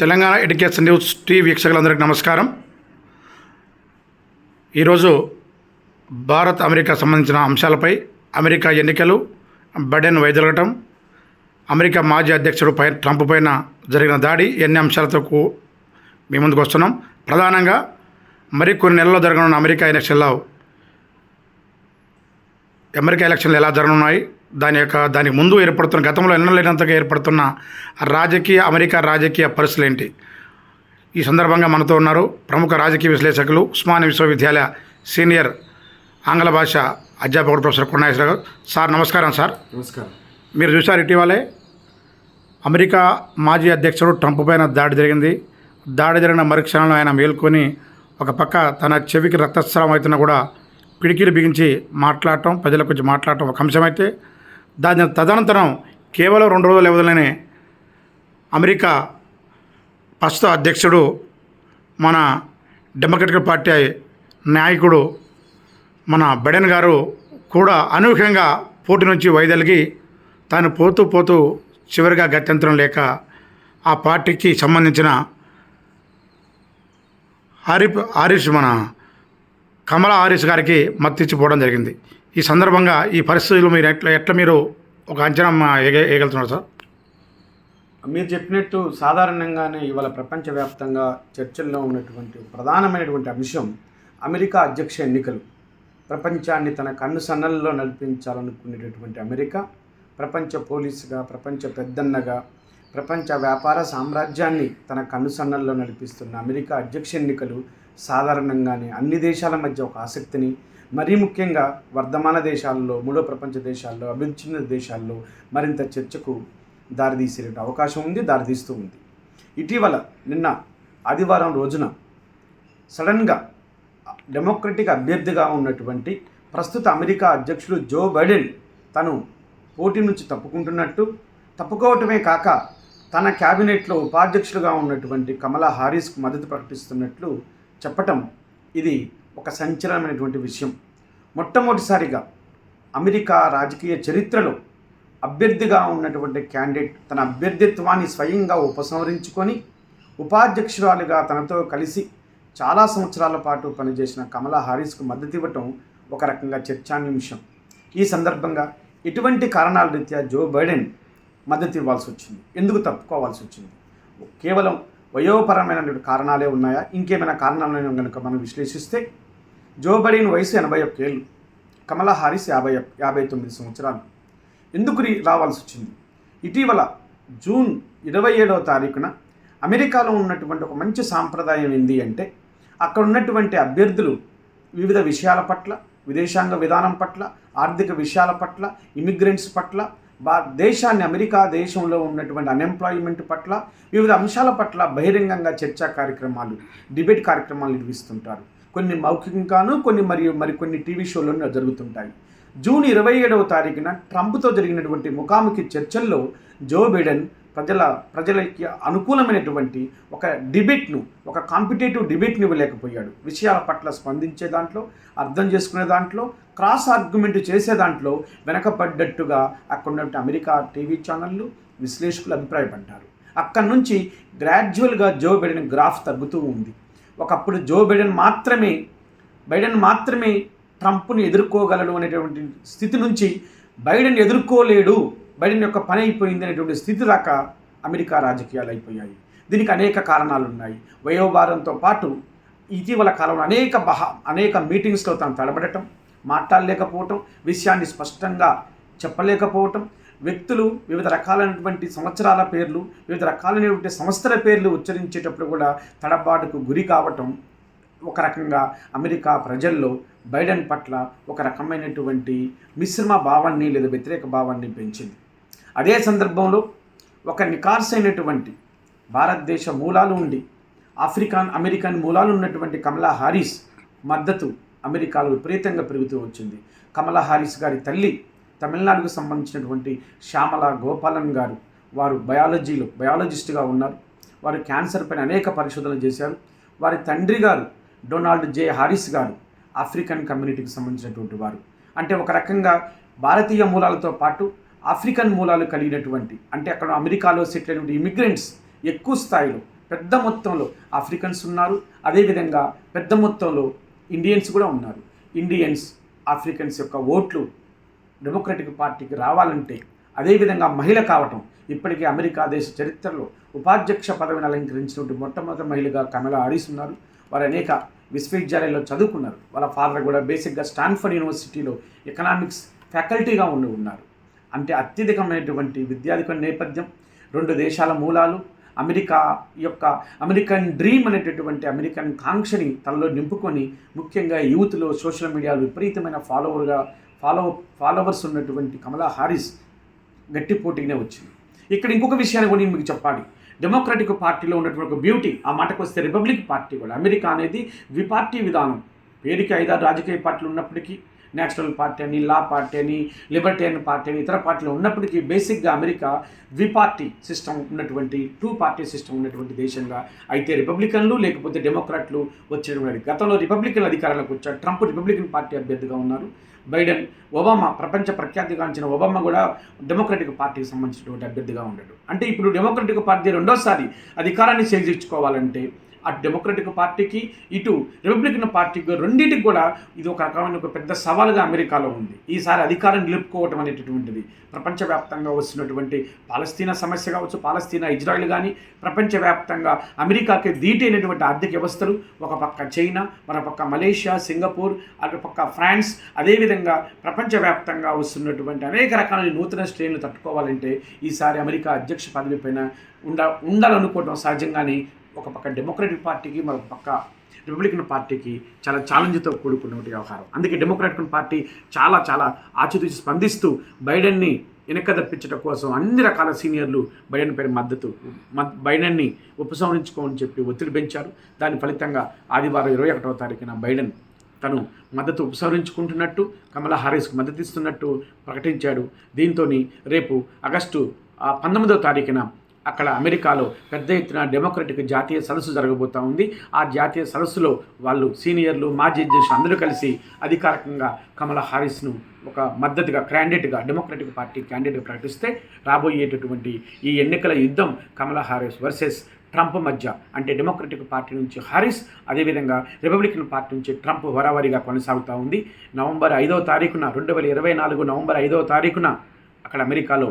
Telangana education news TV వీక్షకులందరికీ నమస్కారం. ఈరోజు భారత్ అమెరికా సంబంధించిన అంశాలపై అమెరికా ఎన్నికలు బైడెన్ వైదొలగటం అమెరికా మాజీ అధ్యక్షుడు పై ట్రంప్ పైన జరిగిన దాడి ఎన్ని అంశాలతో కూ- మీ ముందుకు వస్తున్నాం. ప్రధానంగా మరికొన్ని నెలల్లో జరగనున్న అమెరికా ఎలక్షన్లో అమెరికా ఎలక్షన్లు ఎలా జరగనున్నాయి దాని యొక్క దానికి ముందు ఏర్పడుతున్న గతంలో ఎన్నలేనంతగా ఏర్పడుతున్న రాజకీయ అమెరికా రాజకీయ పరిస్థితులు ఏంటి? ఈ సందర్భంగా మనతో ఉన్నారు ప్రముఖ రాజకీయ విశ్లేషకులు ఉస్మానియా విశ్వవిద్యాలయ సీనియర్ ఆంగ్ల భాష అధ్యాపకుడు ప్రొఫెసర్ గారు. సార్ నమస్కారం సార్. నమస్కారం. మీరు చూశారు ఇటీవలే అమెరికా మాజీ అధ్యక్షుడు ట్రంప్ పైన దాడి జరిగింది. దాడి జరిగిన మరుక్షణంలో ఆయన మేల్కొని ఒక పక్క తన చెవికి రక్తస్రావం అవుతున్నా కూడా పిడికిలు బిగించి మాట్లాడటం ప్రజలకు వచ్చి మాట్లాడటం ఒక అంశమైతే దాని తదనంతరం కేవలం రెండు రోజుల వ్యవధిలోనే అమెరికా ప్రస్తుత అధ్యక్షుడు మన డెమోక్రటిక్ పార్టీ నాయకుడు మన బైడెన్ గారు కూడా అనూహ్యంగా పోటీ నుంచి వైదొలిగి తాను పోతూ పోతూ చివరిగా గత్యంతరం లేక ఆ పార్టీకి సంబంధించిన హరిఫ్ హారిస్ మన కమలా హారిస్ గారికి మత్తిచ్చిపోవడం జరిగింది. ఈ సందర్భంగా ఈ పరిస్థితులు మీరు ఎట్లా ఎట్లా మీరు ఒక అంచనా వేయ- వేయగలుగుతున్నారు సార్? మీరు చెప్పినట్టు సాధారణంగానే ఇవాళ ప్రపంచవ్యాప్తంగా చర్చల్లో ఉన్నటువంటి ప్రధానమైనటువంటి అంశం అమెరికా అధ్యక్ష ఎన్నికలు. ప్రపంచాన్ని తన కన్ను సన్నల్లో నడిపించాలనుకునేటటువంటి అమెరికా ప్రపంచ పోలీసుగా ప్రపంచ పెద్దన్నగా ప్రపంచ వ్యాపార సామ్రాజ్యాన్ని తన కన్ను సన్నల్లో నడిపిస్తున్న అమెరికా అధ్యక్ష ఎన్నికలు సాధారణంగానే అన్ని దేశాల మధ్య ఒక ఆసక్తిని మరీ ముఖ్యంగా వర్ధమాన దేశాల్లో మూడో ప్రపంచ దేశాల్లో అభివృద్ధి చెందిన దేశాల్లో మరింత చర్చకు దారితీసే అవకాశం ఉంది దారితీస్తూ ఉంది. ఇటీవల నిన్న ఆదివారం రోజున సడన్గా డెమోక్రటిక్ అభ్యర్థిగా ఉన్నటువంటి ప్రస్తుత అమెరికా అధ్యక్షుడు జో బైడెన్ తను పోటీ నుంచి తప్పుకుంటున్నట్టు తప్పుకోవటమే కాక తన క్యాబినెట్లో ఉపాధ్యక్షులుగా ఉన్నటువంటి కమలా హారీస్కు మద్దతు ప్రకటిస్తున్నట్లు చెప్పటం ఇది ఒక సంచలనమైనటువంటి విషయం. మొట్టమొదటిసారిగా అమెరికా రాజకీయ చరిత్రలో అభ్యర్థిగా ఉన్నటువంటి క్యాండిడేట్ తన అభ్యర్థిత్వాన్ని స్వయంగా ఉపసంహరించుకొని ఉపాధ్యక్షురాలుగా తనతో కలిసి చాలా సంవత్సరాల పాటు పనిచేసిన కమలా హారిస్కు మద్దతు ఇవ్వటం ఒక రకంగా చర్చాన్నింశం ఈ సందర్భంగా ఇటువంటి కారణాల రీత్యా జో బైడెన్ మద్దతు ఇవ్వాల్సి వచ్చింది. ఎందుకు తప్పుకోవాల్సి వచ్చింది? కేవలం వయోపరమైనటువంటి కారణాలే ఉన్నాయా? ఇంకేమైనా కారణాలను కనుక మనం విశ్లేషిస్తే జో బైడెన్ వయసు ఎనభై ఒక్క ఏళ్ళు. కమలా హారిస్ యాభై యాభై తొమ్మిది సంవత్సరాలు. ఎందుకు రావాల్సి వచ్చింది? ఇటీవల జూన్ ఇరవై ఏడవ తారీఖున అమెరికాలో ఉన్నటువంటి ఒక మంచి సాంప్రదాయం ఏంది అంటే అక్కడ ఉన్నటువంటి అభ్యర్థులు వివిధ విషయాల పట్ల విదేశాంగ విధానం పట్ల ఆర్థిక విషయాల పట్ల ఇమిగ్రెంట్స్ పట్ల భా దేశాన్ని అమెరికా దేశంలో ఉన్నటువంటి అన్ఎంప్లాయ్మెంట్ పట్ల వివిధ అంశాల పట్ల బహిరంగంగా చర్చా కార్యక్రమాలు డిబేట్ కార్యక్రమాలు నిర్వహిస్తుంటారు. కొన్ని మౌఖికంగాను కొన్ని మరియు మరికొన్ని టీవీ షోలను జరుగుతుంటాయి. జూన్ ఇరవై ఏడవ తారీఖున ట్రంప్తో జరిగినటువంటి ముఖాముఖి చర్చల్లో జో బైడెన్ ప్రజల ప్రజలకి అనుకూలమైనటువంటి ఒక డిబేట్ను ఒక కాంపిటేటివ్ డిబేట్ని ఇవ్వలేకపోయాడు. విషయాల పట్ల స్పందించే దాంట్లో అర్థం చేసుకునే దాంట్లో క్రాస్ ఆర్గ్యుమెంట్ చేసే దాంట్లో వెనకపడ్డట్టుగా అక్కడ ఉన్నటువంటి అమెరికా టీవీ ఛానళ్ళు విశ్లేషకులు అభిప్రాయపడ్డారు. అక్కడి నుంచి గ్రాడ్యువల్గా జో బైడెన్ గ్రాఫ్ తగ్గుతూ ఉంది. ఒకప్పుడు జో బైడెన్ మాత్రమే బైడెన్ మాత్రమే ట్రంప్ను ఎదుర్కోగలడు అనేటువంటి స్థితి నుంచి బైడెన్ ఎదుర్కోలేడు. బైడెన్ యొక్క పని అయిపోయింది అనేటువంటి స్థితి దాకా అమెరికా రాజకీయాలు అయిపోయాయి. దీనికి అనేక కారణాలు ఉన్నాయి వయోభారంతో పాటు ఇటీవల కాలంలో అనేక బహ అనేక మీటింగ్స్లో తను తడబడటం మాట్లాడలేకపోవటం విషయాన్ని స్పష్టంగా చెప్పలేకపోవటం వ్యక్తులు వివిధ రకాలైనటువంటి సంవత్సరాల పేర్లు వివిధ రకాలైనటువంటి సంస్థల పేర్లు ఉచ్చరించేటప్పుడు కూడా తడబాటుకు గురి కావటం ఒక రకంగా అమెరికా ప్రజల్లో బైడెన్ పట్ల ఒక రకమైనటువంటి మిశ్రమ భావాన్ని లేదా వ్యతిరేక భావాన్ని పెంచింది. అదే సందర్భంలో ఒక నికార్సైనటువంటి భారతదేశ మూలాలు ఉండి ఆఫ్రికాన్ అమెరికన్ మూలాలు ఉన్నటువంటి కమలా హారీస్ మద్దతు అమెరికాలో విపరీతంగా పెరుగుతూ వచ్చింది. కమలా హారీస్ గారి తల్లి తమిళనాడుకు సంబంధించినటువంటి శ్యామల గోపాలన్ గారు వారు బయాలజీలో బయాలజిస్ట్గా ఉన్నారు. వారు క్యాన్సర్ పైన అనేక పరిశోధనలు చేశారు. వారి తండ్రి గారు డొనాల్డ్ జే. హారిస్ గారు ఆఫ్రికన్ కమ్యూనిటీకి సంబంధించినటువంటి వారు. అంటే ఒక రకంగా భారతీయ మూలాలతో పాటు ఆఫ్రికన్ మూలాలు కలిగినటువంటి అంటే అక్కడ అమెరికాలో సెటిల్ అయినటువంటి ఇమిగ్రెంట్స్ ఎక్కువ స్థాయిలో పెద్ద మొత్తంలో ఆఫ్రికన్స్ ఉన్నారు. అదేవిధంగా పెద్ద మొత్తంలో ఇండియన్స్ కూడా ఉన్నారు. ఇండియన్స్ ఆఫ్రికన్స్ యొక్క ఓట్లు డెమోక్రటిక్ పార్టీకి రావాలంటే అదేవిధంగా మహిళ కావటం. ఇప్పటికే అమెరికా దేశ చరిత్రలో ఉపాధ్యక్ష పదవిని అలంకరించినటువంటి మొట్టమొదటి మహిళగా కమలా హారిస్ ఉన్నారు. వారు అనేక విశ్వవిద్యాలయాల్లో చదువుకున్నారు. వాళ్ళ ఫాదర్ కూడా బేసిక్గా స్టాన్ఫర్డ్ యూనివర్సిటీలో ఎకనామిక్స్ ఫ్యాకల్టీగా ఉండి ఉన్నారు. అంటే అత్యధికమైనటువంటి విద్యాధిక నేపథ్యం రెండు దేశాల మూలాలు అమెరికా యొక్క అమెరికన్ డ్రీమ్ అనేటటువంటి అమెరికన్ కాంక్షని తనలో నింపుకొని ముఖ్యంగా యూత్లో సోషల్ మీడియాలో విపరీతమైన ఫాలోవర్గా ఫాలో ఫాలోవర్స్ ఉన్నటువంటి కమలా హారిస్ గట్టి పోటీగానే వచ్చింది. ఇక్కడ ఇంకొక విషయాన్ని కూడా నేను మీకు చెప్పాలి. డెమోక్రటిక్ పార్టీలో ఉన్నటువంటి ఒక బ్యూటీ ఆ మాటకు వస్తే రిపబ్లిక్ పార్టీ కూడా. అమెరికా అనేది ద్విపార్టీ విధానం. పేరుకి ఐదారు రాజకీయ పార్టీలు ఉన్నప్పటికీ నేషనల్ పార్టీ అని లా పార్టీ అని లిబర్టేరియన్ పార్టీ అని ఇతర పార్టీలు ఉన్నప్పటికీ బేసిక్గా అమెరికా ద్విపార్టీ సిస్టమ్ ఉన్నటువంటి టూ పార్టీ సిస్టమ్ ఉన్నటువంటి దేశంగా అయితే రిపబ్లికన్లు లేకపోతే డెమోక్రాట్లు వచ్చేటువంటి. గతంలో రిపబ్లికన్ అధికారంలోకి వచ్చారు. ట్రంప్ రిపబ్లికన్ పార్టీ అభ్యర్థిగా ఉన్నారు. బైడెన్ ఒబామా ప్రపంచ ప్రఖ్యాతిగాంచిన ఒబామా కూడా డెమోక్రటిక్ పార్టీకి సంబంధించినటువంటి అభ్యర్థిగా ఉండడు. అంటే ఇప్పుడు డెమోక్రటిక్ పార్టీ రెండోసారి అధికారాన్ని చేజించుకోవాలంటే అటు డెమోక్రటిక్ పార్టీకి ఇటు రిపబ్లికన్ పార్టీకి రెండింటికి కూడా ఇది ఒక రకమైన ఒక పెద్ద సవాలుగా అమెరికాలో ఉంది. ఈసారి అధికారం నిలుపుకోవటం అనేటటువంటిది. ప్రపంచవ్యాప్తంగా వస్తున్నటువంటి పాలస్తీనా సమస్య కావచ్చు పాలస్తీనా ఇజ్రాయిల్ కానీ ప్రపంచవ్యాప్తంగా అమెరికాకి దీటైనటువంటి ఆర్థిక వ్యవస్థలు ఒక పక్క చైనా మరొపక్క మలేషియా సింగపూర్ అటు పక్క ఫ్రాన్స్ అదేవిధంగా ప్రపంచవ్యాప్తంగా వస్తున్నటువంటి అనేక రకాల నూతన శ్రేణులు తట్టుకోవాలంటే ఈసారి అమెరికా అధ్యక్ష పదవి పైన ఉండ ఉండాలనుకోవడం సహజంగానే ఒక పక్క డెమోక్రటిక్ పార్టీకి మరొక పక్క రిపబ్లికన్ పార్టీకి చాలా ఛాలెంజ్తో కూడుకున్నటువంటి వ్యవహారం. అందుకే డెమోక్రాటిక్ పార్టీ చాలా చాలా ఆచితూచి స్పందిస్తూ బైడెన్ని వెనక తప్పించడం కోసం అన్ని రకాల సీనియర్లు బైడెన్ పేరు మద్దతు మద్- బైడెన్ని ఉపసంహరించుకోమని చెప్పి ఒత్తిడి పెంచారు. దాని ఫలితంగా ఆదివారం ఇరవై ఒకటవ తారీఖున బైడెన్ తను మద్దతు ఉపసంహరించుకుంటున్నట్టు కమలా హారీస్కు మద్దతు ఇస్తున్నట్టు ప్రకటించాడు. దీంతో రేపు ఆగస్టు పంతొమ్మిదవ తారీఖున అక్కడ అమెరికాలో పెద్ద ఎత్తున డెమోక్రటిక్ జాతీయ సదస్సు జరగబోతా ఉంది. ఆ జాతీయ సదస్సులో వాళ్ళు సీనియర్లు మాజీ అధ్యక్షులు అందరూ కలిసి అధికారికంగా కమలా హారిస్ను ఒక మద్దతుగా క్యాండిడేట్గా డెమోక్రటిక్ పార్టీ క్యాండిడేట్గా ప్రకటిస్తే రాబోయేటటువంటి ఈ ఎన్నికల యుద్ధం కమలా హారిస్ వర్సెస్ ట్రంప్ మధ్య అంటే డెమోక్రటిక్ పార్టీ నుంచి హారిస్ అదేవిధంగా రిపబ్లికన్ పార్టీ నుంచి ట్రంప్ వరావరిగా కొనసాగుతూ ఉంది. నవంబర్ ఐదవ తారీఖున రెండు వేల ఇరవై నాలుగు నవంబర్ ఐదవ తారీఖున అక్కడ అమెరికాలో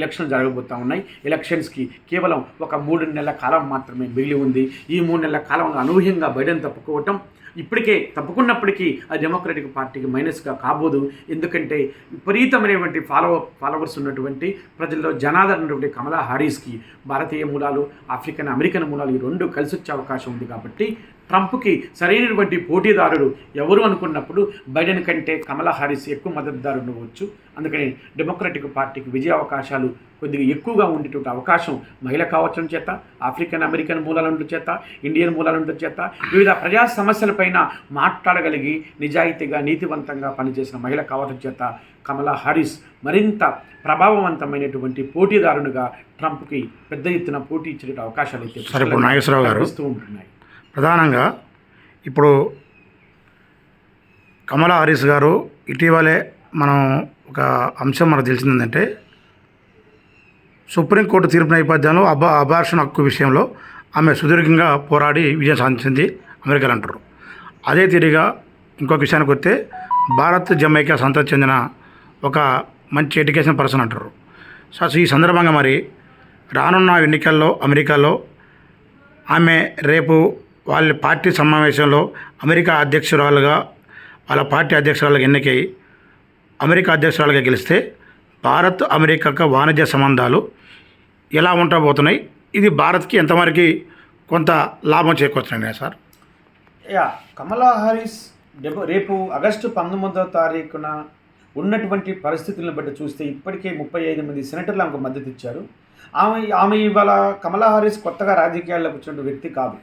ఎలక్షన్లు జరగబోతూ ఉన్నాయి. ఎలక్షన్స్కి కేవలం ఒక మూడు నెలల కాలం మాత్రమే మిగిలి ఉంది. ఈ మూడు నెలల కాలంలో అనూహ్యంగా బైడెన్ తప్పుకోవటం ఇప్పటికే తప్పుకున్నప్పటికీ ఆ డెమోక్రటిక్ పార్టీకి మైనస్గా కాబోదు. ఎందుకంటే విపరీతమైనటువంటి ఫాలో ఫాలోవర్స్ ఉన్నటువంటి ప్రజల్లో జనాదరణ ఉన్నటువంటి కమలా హారీస్కి భారతీయ మూలాలు ఆఫ్రికన్ అమెరికన్ మూలాలు ఈ రెండు కలిసి వచ్చే అవకాశం ఉంది కాబట్టి ట్రంప్కి సరైనటువంటి పోటీదారుడు ఎవరు అనుకున్నప్పుడు బైడెన్ కంటే కమలా హారిస్ ఎక్కువ మద్దతుదారు ఉండవచ్చు అందుకని డెమోక్రటిక్ పార్టీకి విజయ అవకాశాలు కొద్దిగా ఎక్కువగా ఉండేటువంటి అవకాశం మహిళ కావచ్చడం చేత ఆఫ్రికన్ అమెరికన్ మూలాల ఉండడం చేత ఇండియన్ మూలాల ఉండడం చేత వివిధ ప్రజా సమస్యలపైన మాట్లాడగలిగి నిజాయితీగా నీతివంతంగా పనిచేసిన మహిళ కావడం చేత కమలా హారిస్ మరింత ప్రభావవంతమైనటువంటి పోటీదారునిగా ట్రంప్కి పెద్ద ఎత్తున పోటీ ఇచ్చే అవకాశాలు అయితే సరే, ఇప్పుడు నాగేశ్వరరావు గారు. కనిపిస్తూ ఉంటున్నాయి ప్రధానంగా ఇప్పుడు కమలా హారిస్ గారు ఇటీవలే మనం ఒక అంశం మనకు తెలిసింది ఏంటంటే సుప్రీంకోర్టు తీర్పు నేపథ్యంలో అబా అబార్షన్ హక్కు విషయంలో ఆమె సుదీర్ఘంగా పోరాడి విజయం సాధించింది అమెరికాలో అంటారు. అదే తీరిగా ఇంకొక విషయానికి వస్తే భారత్ జమైకా సంతతి చెందిన ఒక మంచి ఎడ్యుకేషన్ పర్సన్ అంటారు. సో ఈ సందర్భంగా మరి రానున్న ఎన్నికల్లో అమెరికాలో ఆమె రేపు వాళ్ళ పార్టీ సమావేశంలో అమెరికా అధ్యక్షురాలుగా వాళ్ళ పార్టీ అధ్యక్షురాలుగా ఎన్నికై అమెరికా అధ్యక్షురాలుగా గెలిస్తే భారత్ అమెరికాకు వాణిజ్య సంబంధాలు ఎలా ఉండబోతున్నాయి? ఇది భారత్కి ఎంతవరకు కొంత లాభం చేకూరుతున్నాయి సార్? యా కమలా హారిస్ డెబో రేపు ఆగస్టు పంతొమ్మిదవ తారీఖున ఉన్నటువంటి పరిస్థితులను బట్టి చూస్తే ఇప్పటికే ముప్పై ఐదు మంది సెనేటర్లు ఆమెకు మద్దతు ఇచ్చారు. ఆమె ఆమె ఇవాళ కమలా హారిస్ కొత్తగా రాజకీయాల్లోకి వచ్చిన వ్యక్తి కాదు.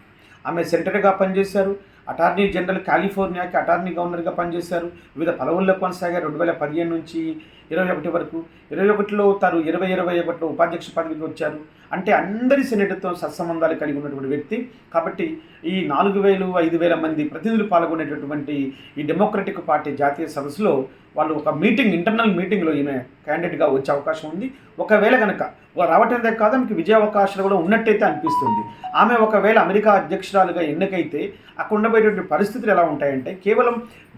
ఆమె సెనేటర్గా పనిచేశారు. అటార్నీ జనరల్ కాలిఫోర్నియాకి అటార్నీ గవర్నర్గా పనిచేశారు. వివిధ పదవుల్లో కొనసాగారు. రెండు వేల పదిహేను నుంచి ఇరవై ఒకటి వరకు. ఇరవై ఒకటిలో తాను ఇరవై ఇరవై ఒకటిలో ఉపాధ్యక్ష పదవికి వచ్చారు. అంటే అందరి సెనేటర్తో సత్సంబంధాలు కలిగి ఉన్నటువంటి వ్యక్తి. కాబట్టి ఈ నాలుగు వేలు ఐదు వేల మంది ప్రతినిధులు పాల్గొనేటటువంటి ఈ డెమోక్రటిక్ పార్టీ జాతీయ సదస్సులో వాళ్ళు ఒక మీటింగ్ ఇంటర్నల్ మీటింగ్లో ఈమె క్యాండిడేట్గా వచ్చే అవకాశం ఉంది. ఒకవేళ కనుక రావటమే కాదు ఆమెకి విజయ అవకాశాలు కూడా ఉన్నట్టయితే అనిపిస్తుంది. ఆమె ఒకవేళ అమెరికా అధ్యక్షురాలుగా ఎన్నికైతే అక్కడ ఉండబోయేటువంటి పరిస్థితులు ఎలా ఉంటాయంటే కేవలం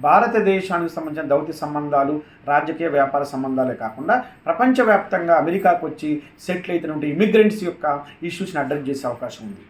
భారతదేశానికి సంబంధించిన దౌత్య సంబంధాలు రాజకీయ వ్యాపార సంబంధాలే కాకుండా ప్రపంచవ్యాప్తంగా అమెరికాకు వచ్చి సెటిల్ అవుతున్నటువంటి ఇమిగ్రెంట్స్ యొక్క ఇష్యూస్ని అడ్రస్ చేసే అవకాశం ఉంది.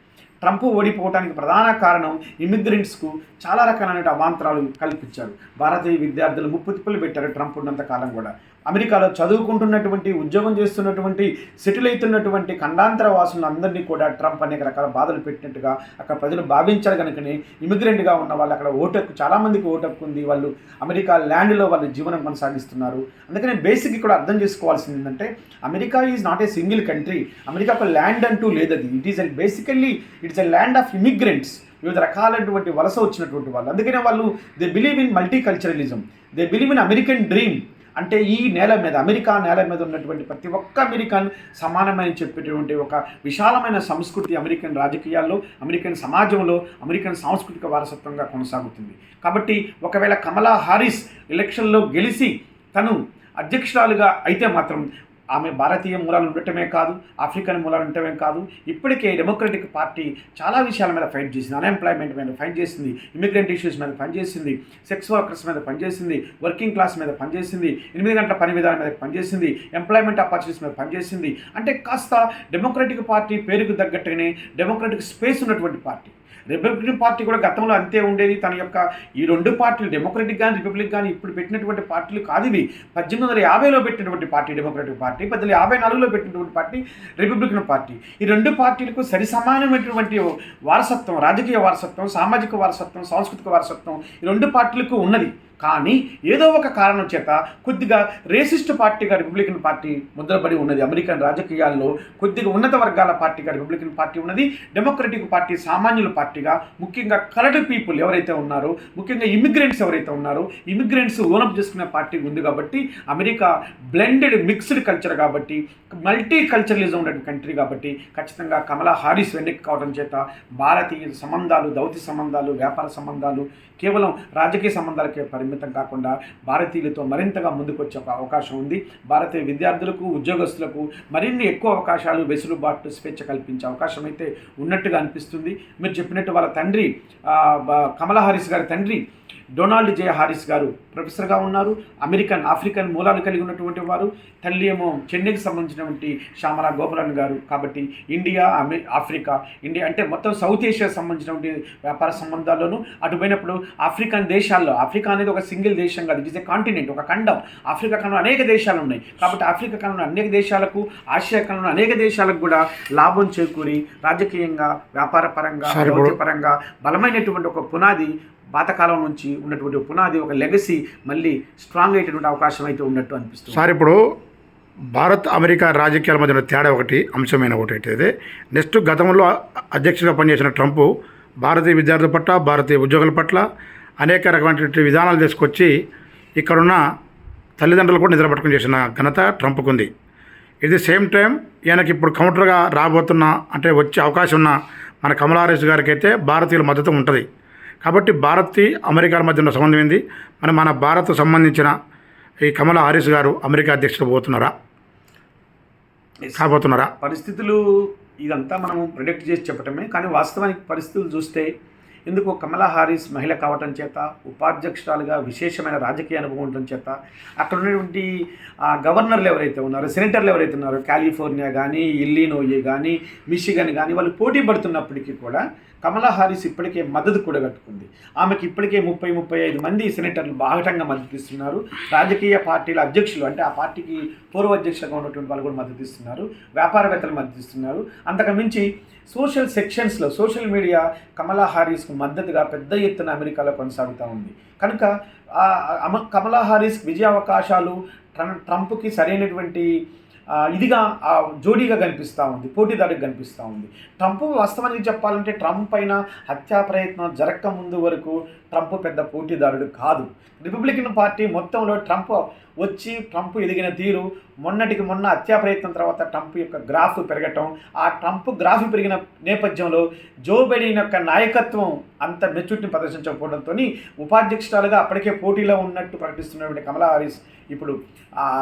ట్రంప్ ఓడిపోవడానికి ప్రధాన కారణం ఇమిగ్రెంట్స్కు చాలా రకాలైన అవాంతరాలు కల్పించారు. భారతీయ విద్యార్థులు ముప్పు తిప్పులు పెట్టారు ట్రంప్ ఉన్నంత కాలం కూడా. అమెరికాలో చదువుకుంటున్నటువంటి ఉద్యోగం చేస్తున్నటువంటి సెటిల్ అవుతున్నటువంటి ఖండాంతర వాసులను అందరినీ కూడా ట్రంప్ అనేక రకాల బాధలు పెట్టినట్టుగా అక్కడ ప్రజలు భావించారు కనుకనే ఇమిగ్రెంట్గా ఉన్న వాళ్ళు అక్కడ ఓటక్కు చాలామందికి ఓటక్కు ఉంది. వాళ్ళు అమెరికా ల్యాండ్లో వాళ్ళు జీవనం కొనసాగిస్తున్నారు. అందుకనే బేసిక్ ఇక్కడ అర్థం చేసుకోవాల్సింది ఏంటంటే America is not a single country. America ఒక ల్యాండ్ అంటూ లేదది it is basically it's a land of immigrants వివిధ రకాలైనటువంటి వలస వచ్చినటువంటి వాళ్ళు. అందుకనే వాళ్ళు they believe in multiculturalism they believe in American dream అంటే ఈ నేల మీద అమెరికా నేల మీద ఉన్నటువంటి ప్రతి ఒక్క అమెరికన్ సమానమని చెప్పేటువంటి ఒక విశాలమైన సంస్కృతి అమెరికన్ రాజకీయాల్లో అమెరికన్ సమాజంలో అమెరికన్ సాంస్కృతిక వారసత్వంగా కొనసాగుతుంది. కాబట్టి ఒకవేళ కమలా హారిస్ ఎలక్షన్లో గెలిచి తను అధ్యక్షురాలుగా అయితే మాత్రం ఆమె భారతీయ మూలాలు ఉండటమే కాదు ఆఫ్రికన్ మూలాలు ఉండటమే కాదు ఇప్పటికే డెమోక్రటిక్ పార్టీ చాలా విషయాల మీద ఫైట్ చేసింది. అన్ఎంప్లాయ్మెంట్ మీద ఫైట్ చేసింది ఇమిగ్రెంట్ ఇష్యూస్ మీద పనిచేసింది సెక్స్ వర్కర్స్ మీద పనిచేసింది వర్కింగ్ క్లాస్ మీద పనిచేసింది ఎనిమిది గంటల పని విధానం మీద పనిచేసింది ఎంప్లాయ్మెంట్ ఆపర్చునిటీస్ మీద పనిచేసింది అంటే కాస్త డెమోక్రటిక్ పార్టీ పేరుకు తగ్గట్టుగానే డెమోక్రటిక్ స్పేస్ ఉన్నటువంటి పార్టీ రిపబ్లికన్ పార్టీ కూడా గతంలో అంతే ఉండేది. తన యొక్క ఈ రెండు పార్టీలు డెమోక్రటిక్ కానీ రిపబ్లిక్ కానీ ఇప్పుడు పెట్టినటువంటి పార్టీలు కాదు ఇవి. పద్దెనిమిది వందల యాభైలో పెట్టినటువంటి పార్టీ డెమోక్రటిక్ పార్టీ పద్దెనిమిది యాభై నాలుగులో పెట్టినటువంటి పార్టీ రిపబ్లికన్ పార్టీ. ఈ రెండు పార్టీలకు సరి సమానమైనటువంటి వారసత్వం రాజకీయ వారసత్వం సామాజిక వారసత్వం సాంస్కృతిక వారసత్వం ఈ రెండు పార్టీలకు ఉన్నది. కానీ ఏదో ఒక కారణం చేత కొద్దిగా రేసిస్ట్ పార్టీగా రిపబ్లికన్ పార్టీ ముద్రపడి ఉన్నది. అమెరికన్ రాజకీయాల్లో కొద్దిగా ఉన్నత వర్గాల పార్టీగా రిపబ్లికన్ పార్టీ ఉన్నది. డెమోక్రటిక్ పార్టీ సామాన్యుల పార్టీగా ముఖ్యంగా కలర్డ్ పీపుల్ ఎవరైతే ఉన్నారో ముఖ్యంగా ఇమిగ్రెంట్స్ ఎవరైతే ఉన్నారో ఇమిగ్రెంట్స్ ఓనప్ చేసుకునే పార్టీ ఉంది కాబట్టి అమెరికా బ్లెండెడ్ మిక్స్డ్ కల్చర్ కాబట్టి మల్టీ కల్చరలిజం ఉన్న కంట్రీ కాబట్టి ఖచ్చితంగా కమలా హారిస్ వెనక్కి కావడం చేత భారతీయ సంబంధాలు దౌత్య సంబంధాలు వ్యాపార సంబంధాలు కేవలం రాజకీయ సంబంధాలకే పరి పరిమితం కాకుండా భారతీయులతో మరింతగా ముందుకొచ్చే ఒక అవకాశం ఉంది. భారతీయ విద్యార్థులకు ఉద్యోగస్తులకు మరిన్ని ఎక్కువ అవకాశాలు వెసులుబాటు స్వేచ్ఛ కల్పించే అవకాశం అయితే ఉన్నట్టుగా అనిపిస్తుంది. మీరు చెప్పినట్టు వాళ్ళ తండ్రి కమలా హారిస్ గారి తండ్రి డొనాల్డ్ జే హారిస్ గారు ప్రొఫెసర్గా ఉన్నారు. అమెరికన్ ఆఫ్రికన్ మూలాలు కలిగి ఉన్నటువంటి వారు. తల్లి ఏమో చెన్నైకి సంబంధించినటువంటి శ్యామల గోపాలన్ గారు. కాబట్టి ఇండియా అమె ఆఫ్రికా ఇండియా అంటే మొత్తం సౌత్ ఏషియా సంబంధించినటువంటి వ్యాపార సంబంధాల్లోనూ అటు పోయినప్పుడు ఆఫ్రికన్ దేశాల్లో ఆఫ్రికా అనేది ఒక సింగిల్ దేశం కాదు. ఇట్ ఇస్ ఏ కాంటినెంట్ ఒక ఖండం. ఆఫ్రికా ఖండంలో అనేక దేశాలు ఉన్నాయి. కాబట్టి ఆఫ్రికా ఖండంలో అనేక దేశాలకు ఆసియా ఖండంలో అనేక దేశాలకు కూడా లాభం చేకూరి రాజకీయంగా వ్యాపార పరంగా సరే ఇప్పుడు- పరంగా బలమైనటువంటి ఒక పునాది పాతకాలం నుంచి ఉన్నటువంటి పునాది ఒక లెగసీ మళ్ళీ స్ట్రాంగ్ అయ్యేటువంటి అవకాశం అయితే ఉన్నట్టు అనిపిస్తుంది. సార్ ఇప్పుడు భారత్ అమెరికా రాజకీయాల మధ్య తేడా ఒకటి అంశమైన ఒకటి అయితే నెక్స్ట్ గతంలో అధ్యక్షుడిగా పనిచేసిన ట్రంప్ భారతీయ విద్యార్థుల పట్ల భారతీయ ఉద్యోగుల పట్ల అనేక రకమైనటువంటి విధానాలు తీసుకొచ్చి ఇక్కడున్న తల్లిదండ్రులు కూడా నిద్రపట్టుకుని చేసిన ఘనత ట్రంప్కు ఉంది ఇది సేమ్ టైం ఈయనకి ఇప్పుడు కౌంటర్గా రాబోతున్న అంటే వచ్చే అవకాశం ఉన్న మన కమలా గారికి అయితే భారతీయుల మద్దతు ఉంటుంది. కాబట్టి భారత్ అమెరికాల మధ్య ఉన్న సంబంధం ఏంది? మరి మన భారత్ సంబంధించిన ఈ కమలా హారిస్ గారు అమెరికా అధ్యక్షుడు పోతున్నారా? కాబోతున్నారా? పరిస్థితులు ఇదంతా మనం ప్రిడిక్ట్ చేసి చెప్పటమే కానీ వాస్తవానికి పరిస్థితులు చూస్తే ఎందుకు కమలా హారిస్ మహిళ కావటం చేత ఉపాధ్యక్షురాలుగా విశేషమైన రాజకీయ అనుభవం ఉండటం చేత అక్కడ ఉన్నటువంటి ఆ, గవర్నర్లు ఎవరైతే ఉన్నారో సెనేటర్లు ఎవరైతే ఉన్నారో కాలిఫోర్నియా కానీ ఇల్లీనోయే కానీ మిషిగన్ కానీ వాళ్ళు పోటీ పడుతున్నప్పటికీ కూడా కమలా హారిస్ ఇప్పటికే మద్దతు కూడా కట్టుకుంది. ఆమెకి ఇప్పటికే ముప్పై ముప్పై ఐదు మంది సెనేటర్లు బాహటంగా మద్దతు ఇస్తున్నారు. రాజకీయ పార్టీల అధ్యక్షులు అంటే ఆ పార్టీకి పూర్వ అధ్యక్షులుగా ఉన్నటువంటి వాళ్ళు కూడా మద్దతు ఇస్తున్నారు. వ్యాపారవేత్తలు మద్దతిస్తున్నారు అంతకుమించి అంతకు మించి సోషల్ సెక్షన్స్లో సోషల్ మీడియా కమలా హారిస్కు మద్దతుగా పెద్ద ఎత్తున అమెరికాలో కొనసాగుతూ ఉంది. కనుక కమలా హారీస్ విజయ అవకాశాలు ట్రం ట్రంప్కి సరైనటువంటి ఇదిగా ఆ, జోడీగా కనిపిస్తూ ఉంది పోటీదారుగా కనిపిస్తూ ఉంది. ట్రంప్ వాస్తవానికి చెప్పాలంటే ట్రంప్ పైన హత్యా ప్రయత్నం జరగక ముందు వరకు ట్రంప్ పెద్ద పోటీదారుడు కాదు. రిపబ్లికన్ పార్టీ మొత్తంలో ట్రంప్ వచ్చి ట్రంప్ ఎదిగిన తీరు మొన్నటికి మొన్న హత్యా ప్రయత్నం తర్వాత ట్రంప్ యొక్క గ్రాఫ్ పెరగటం ఆ ట్రంప్ గ్రాఫ్ పెరిగిన నేపథ్యంలో జో బైడెన్ యొక్క నాయకత్వం అంత మెచ్యూరిటీని ప్రదర్శించకపోవడంతో ఉపాధ్యక్షురాలుగా అప్పటికే పోటీలో ఉన్నట్టు ప్రకటిస్తున్నటువంటి కమలా హారీస్ ఇప్పుడు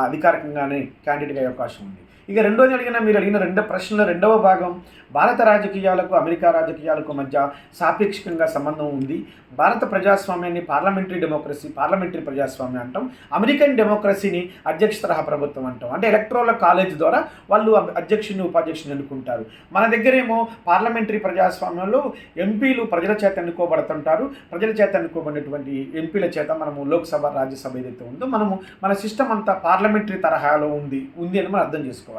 అధికారికంగానే క్యాండిడేట్ అయ్యే అవకాశం ఉంది. ఇక రెండోది అడిగిన మీరు అడిగిన రెండో ప్రశ్నలో రెండవ భాగం భారత రాజకీయాలకు అమెరికా రాజకీయాలకు మధ్య సాపేక్షికంగా సంబంధం ఉంది. భారత ప్రజాస్వామ్యాన్ని పార్లమెంటరీ డెమోక్రసీ పార్లమెంటరీ ప్రజాస్వామ్యం అంటాం. అమెరికన్ డెమోక్రసీని అధ్యక్ష తరహా ప్రభుత్వం అంటాం. అంటే ఎలక్ట్రోల కాలేజ్ ద్వారా వాళ్ళు అధ్యక్షుని ఉపాధ్యక్షుని ఎన్నుకుంటారు. మన దగ్గరేమో పార్లమెంటరీ ప్రజాస్వామ్యంలో ఎంపీలు ప్రజల చేత ఎన్నుకోబడుతుంటారు. ప్రజల చేత ఎన్నుకోబడినటువంటి ఎంపీల చేత మనము లోక్సభ రాజ్యసభ ఏదైతే ఉందో మనము మన సిస్టమ్ అంతా పార్లమెంటరీ తరహాలో ఉంది ఉంది అని మనం అర్థం చేసుకోవాలి.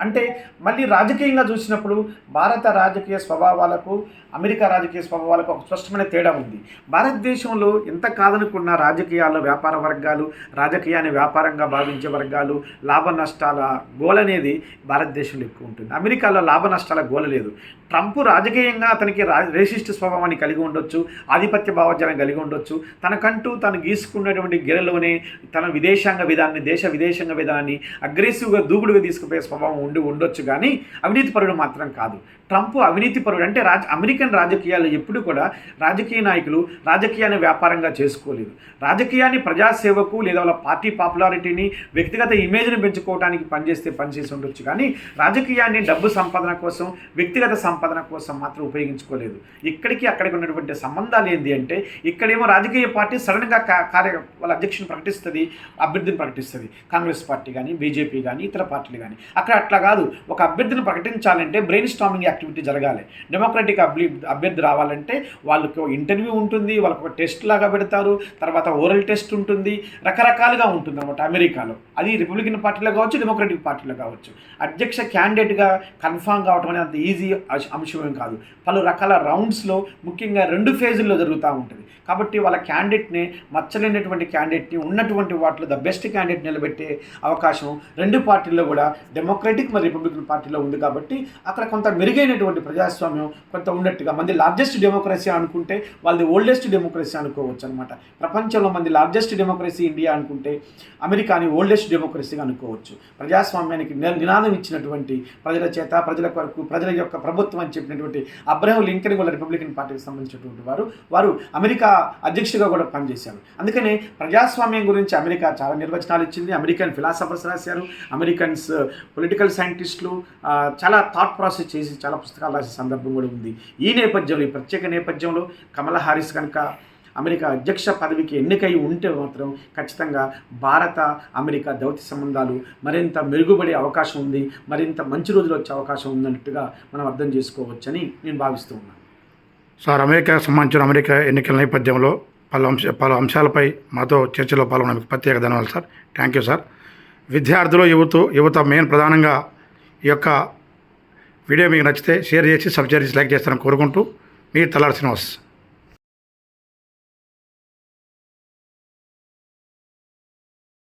అంటే మళ్ళీ రాజకీయంగా చూసినప్పుడు భారత రాజకీయ స్వభావాలకు అమెరికా రాజకీయ స్వభావాలకు ఒక స్పష్టమైన తేడా ఉంది. భారతదేశంలో ఎంత కాదనుకున్న రాజకీయాల్లో వ్యాపార వర్గాలు రాజకీయాన్ని వ్యాపారంగా భావించే వర్గాలు లాభ నష్టాల గోల అనేది భారతదేశంలో ఎక్కువ ఉంటుంది. అమెరికాలో లాభ నష్టాల గోల లేదు. ట్రంప్ రాజకీయంగా అతనికి రా రేసిస్ట్ స్వభావాన్ని కలిగి ఉండొచ్చు ఆధిపత్య భావజనం కలిగి ఉండొచ్చు. తనకంటూ తను గీసుకున్నటువంటి గిరలోనే తన విదేశాంగ విధానాన్ని దేశ విదేశాంగ విధానాన్ని అగ్రెసివ్గా దూకుడుగా తీసుకుపోయే స్వభావం ఉండి ఉండొచ్చు కానీ అవినీతిపరుడు మాత్రం కాదు. ట్రంప్ అవినీతిపరుడు అంటే రాజ అమెరికన్ రాజకీయాలు ఎప్పుడు కూడా రాజకీయ నాయకులు రాజకీయాన్ని వ్యాపారంగా చేసుకోలేదు. రాజకీయాన్ని ప్రజాసేవకు లేదా వాళ్ళ పార్టీ పాపులారిటీని వ్యక్తిగత ఇమేజ్ని పెంచుకోవడానికి పనిచేస్తే పనిచేసి ఉండొచ్చు కానీ రాజకీయాన్ని డబ్బు సంపాదన కోసం వ్యక్తిగత సంపాదన కోసం మాత్రం ఉపయోగించుకోలేదు. ఇక్కడికి అక్కడికి ఉన్నటువంటి సంబంధాలు ఏంటి అంటే ఇక్కడేమో రాజకీయ పార్టీ సడన్గా కార్య వాళ్ళ అధ్యక్షుని ప్రకటిస్తుంది అభ్యర్థిని ప్రకటిస్తుంది. కాంగ్రెస్ పార్టీ కానీ బీజేపీ కానీ ఇతర పార్టీలు కానీ అక్కడ అట్లా కాదు. ఒక అభ్యర్థిని ప్రకటించాలంటే బ్రెయిన్ స్టామింగ్ యాక్టివిటీ జరగాలి. డెమోక్రటిక్ అభ్య అభ్యర్థి రావాలంటే వాళ్ళకి ఇంటర్వ్యూ ఉంటుంది వాళ్ళకి ఒక టెస్ట్ లాగా పెడతారు తర్వాత ఓరల్ టెస్ట్ ఉంటుంది రకరకాలుగా ఉంటుంది అనమాట అమెరికాలో. అది రిపబ్లికన్ పార్టీలో కావచ్చు డెమోక్రటిక్ పార్టీలో కావచ్చు. అధ్యక్ష క్యాండిడేట్గా కన్ఫామ్ కావడం అనేది అంత ఈజీ అంశమేం కాదు. పలు రకాల రౌండ్స్లో ముఖ్యంగా రెండు ఫేజుల్లో జరుగుతూ ఉంటుంది. కాబట్టి వాళ్ళ క్యాండిడేట్ని మచ్చలేనటువంటి క్యాండిడేట్ని ఉన్నటువంటి వాటిలో ద బెస్ట్ క్యాండిడేట్ నిలబెట్టే అవకాశం రెండు పార్టీల్లో కూడా డెమోక్రటిక్ మరియు రిపబ్లికన్ పార్టీలో ఉంది కాబట్టి అక్కడ కొంత మెరుగైనటువంటి ప్రజాస్వామ్యం కొంత ఉన్నట్టుగా మంది లార్జెస్ట్ డెమోక్రసీ అనుకుంటే వాళ్ళది ఓల్డెస్ట్ డెమోక్రసీ అనుకోవచ్చు అనమాట ప్రపంచంలో మంది లార్జెస్ట్ డెమోక్రసీ ఇండియా అనుకుంటే అమెరికాని ఓల్డెస్ట్ డెమోక్రసీగా అనుకోవచ్చు. ప్రజాస్వామ్యానికి నినాదం ఇచ్చినటువంటి ప్రజల చేత ప్రజల కొరకు ప్రజల యొక్క ప్రభుత్వం అని చెప్పినటువంటి అబ్రహం లింకన్ కూడా రిపబ్లికన్ పార్టీకి సంబంధించినటువంటి వారు వారు అమెరికా అధ్యక్షుడిగా కూడా పనిచేశారు. అందుకనే ప్రజాస్వామ్యం గురించి అమెరికా చాలా నిర్వచనాలు ఇచ్చింది. అమెరికన్ ఫిలాసఫర్స్ రాశారు అమెరికన్స్ పొలిటికల్ సైంటిస్టులు చాలా థాట్ ప్రాసెస్ చేసి చాలా పుస్తకాలు రాసే సందర్భం కూడా ఉంది. ఈ నేపథ్యంలో ఈ ప్రత్యేక నేపథ్యంలో కమలా హారిస్ కనుక అమెరికా అధ్యక్ష పదవికి ఎన్నికై ఉంటే మాత్రం ఖచ్చితంగా భారత అమెరికా దౌత్య సంబంధాలు మరింత మెరుగుపడే అవకాశం ఉంది మరింత మంచి రోజులు వచ్చే అవకాశం ఉందన్నట్టుగా మనం అర్థం చేసుకోవచ్చని నేను భావిస్తూ ఉన్నాను. సార్ అమెరికా సంబంధించిన అమెరికా ఎన్నికల నేపథ్యంలో పలు అంశ పలు అంశాలపై మాతో చర్చలో పాల్గొన్న మీకు ప్రత్యేక ధన్యవాదాలు సార్. థ్యాంక్ యూ సార్ విద్యార్థులు యువత యువత మెయిన్ ప్రధానంగా ఈ యొక్క వీడియో మీకు నచ్చితే షేర్ చేసి సబ్స్క్రైబ్ చేసి లైక్ చేస్తారని కోరుకుంటూ మీ తలారి శ్రీనివాస్.